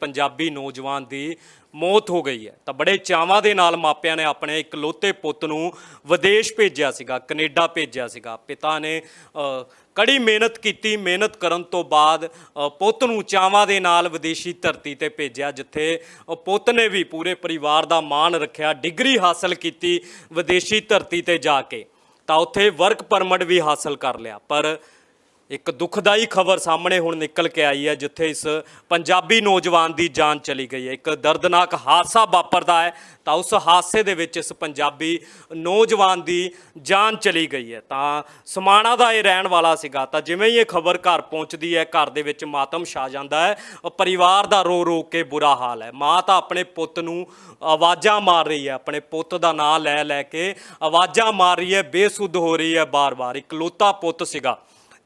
ਪੰਜਾਬੀ ਨੌਜਵਾਨ ਦੀ ਮੌਤ ਹੋ ਗਈ ਹੈ। ਤਾਂ ਬੜੇ ਚਾਵਾਂ ਦੇ ਨਾਲ ਮਾਪਿਆਂ ਨੇ ਆਪਣੇ ਇਕਲੌਤੇ ਪੁੱਤ ਨੂੰ ਵਿਦੇਸ਼ ਭੇਜਿਆ ਸੀਗਾ, ਕੈਨੇਡਾ ਭੇਜਿਆ ਸੀਗਾ। ਪਿਤਾ ਨੇ ਕੜੀ ਮਿਹਨਤ ਕੀਤੀ, ਮਿਹਨਤ ਕਰਨ ਤੋਂ ਬਾਅਦ ਪੁੱਤ ਨੂੰ ਚਾਵਾਂ ਦੇ ਨਾਲ ਵਿਦੇਸ਼ੀ ਧਰਤੀ ਤੇ ਭੇਜਿਆ, ਜਿੱਥੇ ਪੁੱਤ ਨੇ ਵੀ ਪੂਰੇ ਪਰਿਵਾਰ ਦਾ ਮਾਣ ਰੱਖਿਆ, ਡਿਗਰੀ ਹਾਸਲ ਕੀਤੀ ਵਿਦੇਸ਼ੀ ਧਰਤੀ ਤੇ ਜਾ ਕੇ। ਤਾਂ ਉੱਥੇ ਵਰਕ ਪਰਮਿਟ ਵੀ ਹਾਸਲ ਕਰ ਲਿਆ। ਪਰ ਇੱਕ ਦੁਖਦਾਈ ਖਬਰ ਸਾਹਮਣੇ ਹੁਣ ਨਿਕਲ ਕੇ ਆਈ ਹੈ, ਜਿੱਥੇ ਇਸ ਪੰਜਾਬੀ ਨੌਜਵਾਨ ਦੀ ਜਾਨ ਚਲੀ ਗਈ ਹੈ। ਇੱਕ ਦਰਦਨਾਕ ਹਾਦਸਾ ਵਾਪਰਦਾ ਹੈ, ਤਾਂ ਉਸ ਹਾਦਸੇ ਦੇ ਵਿੱਚ ਇਸ ਪੰਜਾਬੀ ਨੌਜਵਾਨ ਦੀ ਜਾਨ ਚਲੀ ਗਈ ਹੈ। ਤਾਂ ਸਮਾਣਾ ਦਾ ਇਹ ਰਹਿਣ ਵਾਲਾ ਸੀਗਾ। ਤਾਂ ਜਿਵੇਂ ਹੀ ਇਹ ਖਬਰ ਘਰ ਪਹੁੰਚਦੀ ਹੈ, ਘਰ ਦੇ ਵਿੱਚ ਮਾਤਮ ਛਾ ਜਾਂਦਾ ਹੈ ਪਰਿਵਾਰ ਦਾ ਰੋ ਰੋ ਕੇ ਬੁਰਾ ਹਾਲ ਹੈ। ਮਾਂ ਤਾਂ ਆਪਣੇ ਪੁੱਤ ਨੂੰ ਆਵਾਜ਼ਾਂ ਮਾਰ ਰਹੀ ਹੈ, ਆਪਣੇ ਪੁੱਤ ਦਾ ਨਾਂ ਲੈ ਲੈ ਕੇ ਆਵਾਜ਼ਾਂ ਮਾਰ ਰਹੀ ਹੈ, ਬੇਸੁੱਧ ਹੋ ਰਹੀ ਹੈ ਬਾਰ-ਬਾਰ। ਇਕਲੌਤਾ ਪੁੱਤ ਸੀਗਾ।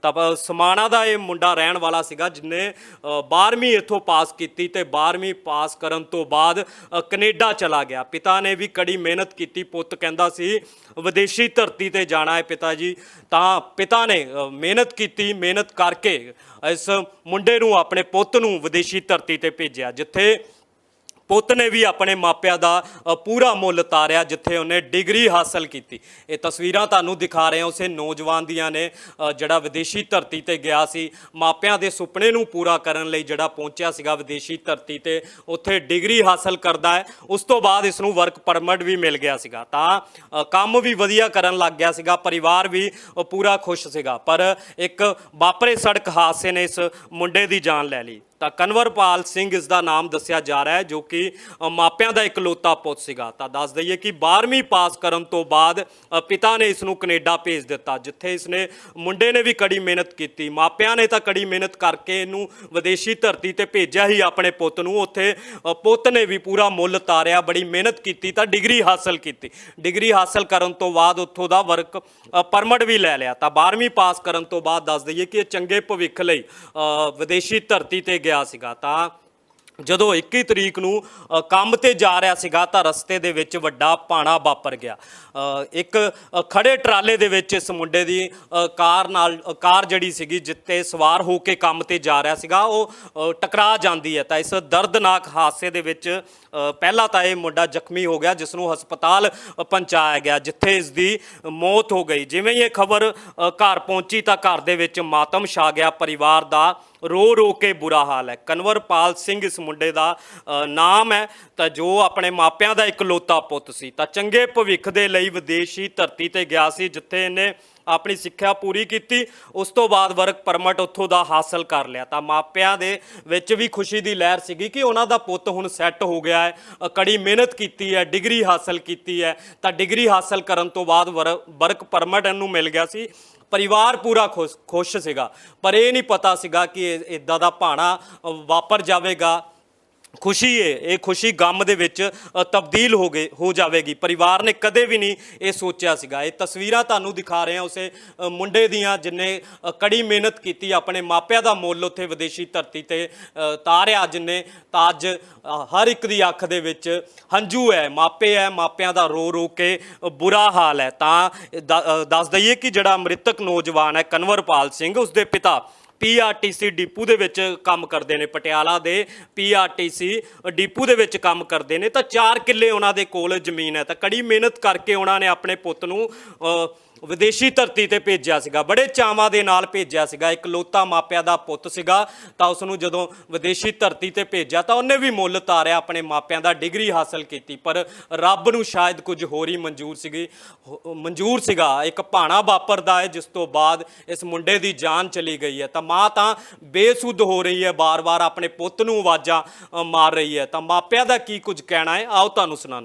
ਤਾਂ ਸਮਾਣਾ ਦਾ ਇਹ ਮੁੰਡਾ ਰਹਿਣ ਵਾਲਾ ਸੀਗਾ ਜਿਨੇ 12ਵੀਂ ਇੱਥੋਂ ਪਾਸ ਕੀਤੀ ਤੇ 12ਵੀਂ ਪਾਸ ਕਰਨ ਤੋਂ ਬਾਅਦ ਅ, ਕੈਨੇਡਾ ਚਲਾ ਗਿਆ। ਪਿਤਾ ਨੇ ਵੀ ਕੜੀ ਮਿਹਨਤ ਕੀਤੀ ਪੁੱਤ ਕਹਿੰਦਾ ਸੀ ਵਿਦੇਸ਼ੀ ਧਰਤੀ ਤੇ ਜਾਣਾ ਹੈ ਪਿਤਾ ਜੀ। ਤਾਂ ਪਿਤਾ ਨੇ ਮਿਹਨਤ ਕੀਤੀ ਮਿਹਨਤ ਕਰਕੇ ਇਸ ਮੁੰਡੇ ਨੂੰ ਆਪਣੇ ਪੁੱਤ ਨੂੰ ਵਿਦੇਸ਼ੀ ਧਰਤੀ ਤੇ ਭੇਜਿਆ ਜਿੱਥੇ ਪੁੱਤ ਨੇ ਵੀ ਆਪਣੇ ਮਾਪਿਆਂ ਦਾ ਅ, ਪੂਰਾ ਮੁੱਲ ਉਤਾਰਿਆ ਜਿੱਥੇ ਉਹਨੇ ਡਿਗਰੀ ਹਾਸਲ ਕੀਤੀ। ਇਹ ਤਸਵੀਰਾਂ ਤੁਹਾਨੂੰ ਦਿਖਾ ਰਹੇ ਹਾਂ। ਉਸੇ ਨੌਜਵਾਨ ਦੀਆਂ ਨੇ ਅ, ਜਿਹੜਾ ਵਿਦੇਸ਼ੀ ਧਰਤੀ ਤੇ ਗਿਆ ਸੀ ਮਾਪਿਆਂ ਦੇ ਸੁਪਨੇ ਨੂੰ ਪੂਰਾ ਕਰਨ ਲਈ ਜਿਹੜਾ ਪਹੁੰਚਿਆ ਸੀਗਾ ਵਿਦੇਸ਼ੀ ਧਰਤੀ ਤੇ ਉੱਥੇ ਡਿਗਰੀ ਹਾਸਲ ਕਰਦਾ ਹੈ। ਉਸ ਤੋਂ ਬਾਅਦ ਇਸ ਨੂੰ ਵਰਕ ਪਰਮਿਟ ਵੀ ਮਿਲ ਗਿਆ ਸੀਗਾ। ਤਾਂ ਅ, ਕੰਮ ਵੀ ਵਧੀਆ ਕਰਨ ਲੱਗ ਗਿਆ ਸੀਗਾ ਪਰਿਵਾਰ ਵੀ ਅ, ਪੂਰਾ ਖੁਸ਼ ਸੀਗਾ। ਪਰ ਇੱਕ ਵਾਪਰੇ ਸੜਕ ਹਾਦਸੇ ਨੇ ਇਸ ਮੁੰਡੇ ਦੀ ਜਾਨ ਲੈ ਲਈ। ਤਾਂ ਕਨਵਰਪਾਲ ਸਿੰਘ ਇਸ ਦਾ ਨਾਮ ਦੱਸਿਆ ਜਾ ਰਿਹਾ ਹੈ, ਜੋ ਕਿ ਮਾਪਿਆਂ ਦਾ ਇਕਲੌਤਾ ਪੁੱਤ ਸੀਗਾ। ਤਾਂ ਦੱਸ ਦਈਏ ਕਿ 12ਵੀਂ ਪਾਸ ਕਰਨ ਤੋਂ ਬਾਅਦ ਪਿਤਾ ਨੇ ਇਸ ਨੂੰ ਕੈਨੇਡਾ ਭੇਜ ਦਿੱਤਾ, ਜਿੱਥੇ ਇਸ ਨੇ ਮੁੰਡੇ ਨੇ ਵੀ ਕੜੀ ਮਿਹਨਤ ਕੀਤੀ। ਮਾਪਿਆਂ ਨੇ ਤਾਂ ਕੜੀ ਮਿਹਨਤ ਕਰਕੇ ਇਹਨੂੰ ਵਿਦੇਸ਼ੀ ਧਰਤੀ ਤੇ ਭੇਜਿਆ ਹੀ ਆਪਣੇ ਪੁੱਤ ਨੂੰ। ਉੱਥੇ ਪੁੱਤ ਨੇ ਵੀ ਪੂਰਾ ਮੁੱਲ ਤਾਰਿਆ, ਬੜੀ ਮਿਹਨਤ ਕੀਤੀ, ਤਾਂ ਡਿਗਰੀ ਹਾਸਲ ਕੀਤੀ। ਡਿਗਰੀ ਹਾਸਲ ਕਰਨ ਤੋਂ ਬਾਅਦ ਉੱਥੋਂ ਦਾ ਵਰਕ ਪਰਮਿਟ ਵੀ ਲੈ ਲਿਆ। ਤਾਂ 12ਵੀਂ ਪਾਸ ਕਰਨ ਤੋਂ ਬਾਅਦ ਦੱਸ ਦਈਏ ਕਿ ਇਹ ਚੰਗੇ ਭਵਿੱਖ ਲਈ ਵਿਦੇਸ਼ੀ ਧਰਤੀ ਤੇ ਗਿਆ। ਸੀਗਾ ਤਾਂ ਜਦੋਂ 21 ਤਰੀਕ ਨੂੰ ਕੰਮ ਤੇ ਜਾ ਰਿਹਾ ਸੀਗਾ ਤਾਂ ਰਸਤੇ ਦੇ ਵਿੱਚ ਵੱਡਾ ਪਾਣਾ ਵਾਪਰ ਗਿਆ। ਇੱਕ ਅ, ਖੜੇ ਟਰਾਲੇ ਦੇ ਵਿੱਚ ਇਸ ਮੁੰਡੇ ਦੀ ਕਾਰ ਨਾਲ ਕਾਰ ਜਿਹੜੀ ਸੀਗੀ ਜਿੱਤੇ ਸਵਾਰ ਹੋ ਕੇ ਕੰਮ ਤੇ ਜਾ ਰਿਹਾ ਸੀਗਾ ਉਹ ਟਕਰਾ ਜਾਂਦੀ ਹੈ। ਤਾਂ ਇਸ ਦਰਦਨਾਕ ਹਾਦਸੇ ਦੇ ਵਿੱਚ ਅ, ਪਹਿਲਾਂ ਤਾਂ ਇਹ ਮੁੰਡਾ ਜ਼ਖਮੀ ਹੋ ਗਿਆ ਜਿਸ ਨੂੰ ਹਸਪਤਾਲ ਪਹੁੰਚਾਇਆ ਗਿਆ ਜਿੱਥੇ ਇਸ ਦੀ ਮੌਤ ਹੋ ਗਈ। ਜਿਵੇਂ ਹੀ ਇਹ ਖਬਰ ਘਰ ਪਹੁੰਚੀ ਤਾਂ ਘਰ ਦੇ ਵਿੱਚ ਮਾਤਮ ਛਾ ਗਿਆ ਪਰਿਵਾਰ ਦਾ ਰੋ ਰੋ ਕੇ ਬੁਰਾ ਹਾਲ ਹੈ। ਕਨਵਰਪਾਲ ਸਿੰਘ ਇਸ ਮੁੰਡੇ ਦਾ ਨਾਮ ਹੈ, ਤਾਂ ਜੋ ਆਪਣੇ ਮਾਪਿਆਂ ਦਾ ਇਕਲੌਤਾ ਪੁੱਤ ਸੀ। ਤਾਂ ਚੰਗੇ ਭਵਿੱਖ ਦੇ ਲਈ ਵਿਦੇਸ਼ੀ ਧਰਤੀ ਤੇ ਗਿਆ ਸੀ, ਜਿੱਥੇ ਇਹਨੇ ਆਪਣੀ ਸਿੱਖਿਆ ਪੂਰੀ ਕੀਤੀ। ਉਸ ਤੋਂ ਬਾਅਦ ਵਰਕ ਪਰਮਿਟ ਉੱਥੋਂ ਦਾ ਹਾਸਲ ਕਰ ਲਿਆ। ਤਾਂ ਮਾਪਿਆਂ ਦੇ ਵਿੱਚ ਵੀ ਖੁਸ਼ੀ ਦੀ ਲਹਿਰ ਸੀਗੀ ਕਿ ਉਹਨਾਂ ਦਾ ਪੁੱਤ ਹੁਣ ਸੈੱਟ ਹੋ ਗਿਆ ਹੈ ਕੜੀ ਮਿਹਨਤ ਕੀਤੀ ਹੈ, ਡਿਗਰੀ ਹਾਸਲ ਕੀਤੀ ਹੈ। ਤਾਂ ਡਿਗਰੀ ਹਾਸਲ ਕਰਨ ਤੋਂ ਬਾਅਦ ਵਰ- ਵਰਕ ਪਰਮਿਟ ਇਹਨੂੰ ਮਿਲ ਗਿਆ ਸੀ। ਪਰਿਵਾਰ ਪੂਰਾ ਖੁਸ਼ ਖੁਸ਼ ਸੀਗਾ। ਪਰ ਇਹ ਨਹੀਂ ਪਤਾ ਸੀਗਾ ਕਿ ਇਦਾਂ ਦਾ ਭਾਣਾ ਵਾਪਰ ਜਾਵੇਗਾ। ਖੁਸ਼ੀ ਹੈ ਇਹ ਖੁਸ਼ੀ ਗਮ ਦੇ ਵਿੱਚ ਅ, ਤਬਦੀਲ ਹੋ ਗਏ ਹੋ ਜਾਵੇਗੀ। ਪਰਿਵਾਰ ਨੇ ਕਦੇ ਵੀ ਨਹੀਂ ਇਹ ਸੋਚਿਆ ਸੀਗਾ। ਇਹ ਤਸਵੀਰਾਂ ਤੁਹਾਨੂੰ ਦਿਖਾ ਰਹੇ ਹਾਂ ਉਸੇ ਅ, ਮੁੰਡੇ ਦੀਆਂ ਜਿਨੇ ਕੜੀ ਮਿਹਨਤ ਕੀਤੀ ਆਪਣੇ ਮਾਪਿਆਂ ਦਾ ਮੁੱਲ ਉੱਥੇ ਵਿਦੇਸ਼ੀ ਧਰਤੀ ਤੇ ਅ, ਤਾਰਿਆ ਜਿਨੇ ਤਾਂ ਅੱਜ ਅ, ਹਰ ਇੱਕ ਦੀ ਅੱਖ ਦੇ ਵਿੱਚ ਹੰਝੂ ਹੈ। ਮਾਪੇ ਹੈ ਮਾਪਿਆਂ ਦਾ ਰੋ ਰੋ ਕੇ ਬੁਰਾ ਹਾਲ ਹੈ। ਤਾਂ ਦ- ਅ, ਦੱਸ ਦਈਏ ਕਿ ਜਿਹੜਾ ਮ੍ਰਿਤਕ ਨੌਜਵਾਨ ਹੈ ਕਨਵਰਪਾਲ ਸਿੰਘ ਉਸਦੇ ਪਿਤਾ ਪੀਆਰਟੀਸੀ ਡਿਪੂ ਦੇ ਵਿੱਚ ਕੰਮ ਕਰਦੇ ਨੇ, ਪਟਿਆਲਾ ਦੇ ਪੀਆਰਟੀਸੀ ਡਿਪੂ ਦੇ ਵਿੱਚ ਕੰਮ ਕਰਦੇ ਨੇ। ਤਾਂ 4 ਕਿੱਲੇ ਉਹਨਾਂ ਦੇ ਕੋਲ ਜ਼ਮੀਨ ਹੈ। ਤਾਂ ਕੜੀ ਮਿਹਨਤ ਕਰਕੇ ਉਹਨਾਂ ਨੇ ਆਪਣੇ ਪੁੱਤ ਨੂੰ ਅ, ਵਿਦੇਸ਼ੀ ਧਰਤੀ ਤੇ ਭੇਜਿਆ ਸੀਗਾ। ਬੜੇ ਚਾਵਾਂ ਦੇ ਨਾਲ ਭੇਜਿਆ ਸੀਗਾ। ਇਕਲੌਤਾ ਮਾਪਿਆਂ ਦਾ ਪੁੱਤ ਸੀਗਾ। ਤਾਂ ਉਸ ਨੂੰ ਜਦੋਂ ਵਿਦੇਸ਼ੀ ਧਰਤੀ ਤੇ ਭੇਜਿਆ ਤਾਂ ਉਹਨੇ ਵੀ ਮੁੱਲ ਤਾਰਿਆ ਆਪਣੇ ਮਾਪਿਆਂ ਦਾ ਡਿਗਰੀ ਹਾਸਲ ਕੀਤੀ। ਪਰ ਰੱਬ ਨੂੰ ਸ਼ਾਇਦ ਕੁਝ ਹੋਰ ਹੀ ਮਨਜ਼ੂਰ ਸੀਗੀ। ਹੋ- ਮਨਜ਼ੂਰ ਸੀਗਾ। ਇੱਕ ਭਾਣਾ ਵਾਪਰਦਾ ਹੈ ਜਿਸ ਤੋਂ ਬਾਅਦ ਇਸ ਮੁੰਡੇ ਦੀ ਜਾਨ ਚਲੀ ਗਈ ਹੈ। ਤਾਂ ਮਾਂ ਤਾਂ ਬੇਸੁੱਧ ਹੋ ਰਹੀ ਹੈ। ਬਾਰ-ਬਾਰ ਆਪਣੇ ਪੁੱਤ ਨੂੰ ਆਵਾਜ਼ਾਂ ਮਾਰ ਰਹੀ ਹੈ। ਤਾਂ ਮਾਪਿਆਂ ਦਾ ਕੀ ਕੁਝ ਕਹਿਣਾ ਹੈ? ਆਓ ਤੁਹਾਨੂੰ ਸੁਣਾਉਂਦੇ